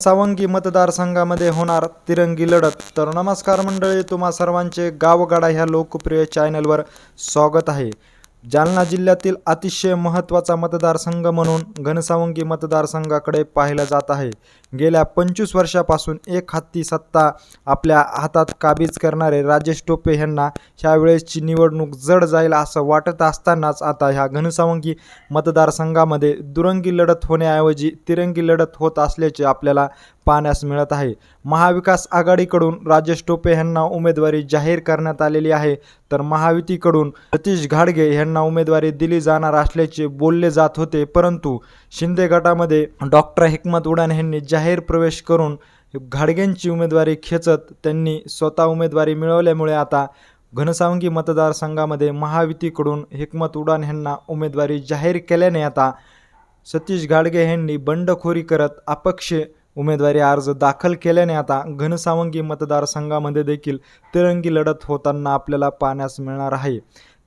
सावंगी मतदारसंघामध्ये होणार तिरंगी लढत. तर नमस्कार मंडळी तुम्हा सर्वांचे गावगाडा ह्या लोकप्रिय चॅनलवर स्वागत आहे. जालना जिल्ह्यातील अतिशय महत्त्वाचा मतदारसंघ म्हणून घनसावंगी मतदारसंघाकडे पाहिलं जात आहे. गेल्या पंचवीस वर्षापासून एक हत्ती सत्ता आपल्या हातात काबीज करणारे राजेश टोपे यांना ह्यावेळेसची निवडणूक जड जाईल असं वाटत असतानाच आता ह्या घनसावंगी मतदारसंघामध्ये दुरंगी लढत होण्याऐवजी तिरंगी लढत होत असल्याचे आपल्याला पाहण्यास मिळत आहे. महाविकास आघाडीकडून राजेश टोपे यांना उमेदवारी जाहीर करण्यात आलेली आहे. तर महायुतीकडून सतीश घाडगे यांना उमेदवारी दिली जाणार असल्याचे बोलले जात होते. परंतु शिंदे गटामध्ये डॉक्टर हिकमत उडान यांनी जाहीर प्रवेश करून घाडगेंची उमेदवारी खेचत त्यांनी स्वतः उमेदवारी मिळवल्यामुळे आता घनसावंगी मतदारसंघामध्ये महायुतीकडून हिकमत उडान यांना उमेदवारी जाहीर केल्याने आता सतीश घाडगे यांनी बंडखोरी करत अपक्ष उमेदवारी अर्ज दाखल केल्याने आता घनसावंगी मतदारसंघामध्ये देखील तिरंगी लढत होताना आपल्याला पाहण्यास मिळणार आहे.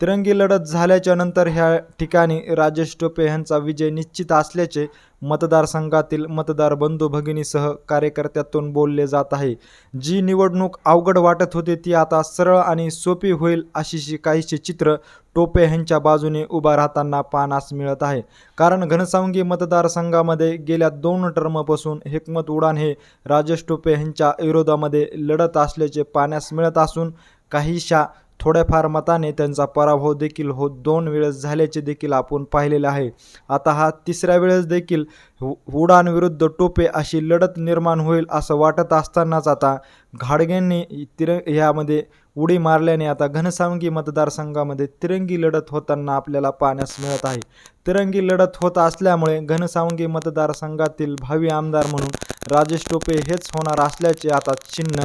तिरंगी लढत झाल्याच्यानंतर ह्या ठिकाणी राजेश टोपे यांचा विजय निश्चित असल्याचे मतदारसंघातील मतदार बंधू भगिनीसह कार्यकर्त्यातून बोलले जात आहे. जी निवडणूक अवघड वाटत होती ती आता सरळ आणि सोपी होईल अशी काहीशी चित्र टोपे यांच्या बाजूने उभा राहताना पाहण्यास मिळत आहे. कारण घनसावंगी मतदारसंघामध्ये गेल्या दोन टर्मपासून हिकमत उडान हे राजेश टोपे यांच्या विरोधामध्ये लढत असल्याचे पाहण्यास मिळत असून काहीशा थोड्याफार मताने त्यांचा पराभव देखील हो दोन वेळेस झाल्याचे देखील आपण पाहिलेले आहे. आता हा तिसऱ्या वेळेस देखील उडान विरुद्ध टोपे अशी लढत निर्माण होईल असं वाटत असतानाच आता घाडगेंनी तिर ह्यामध्ये उडी मारल्याने आता घनसावंगी मतदारसंघामध्ये तिरंगी लढत होताना आपल्याला पाहण्यास मिळत आहे. तिरंगी लढत होत असल्यामुळे घनसावंगी मतदारसंघातील भावी आमदार म्हणून राजेश टोपे हेच होणार असल्याचे आता चिन्ह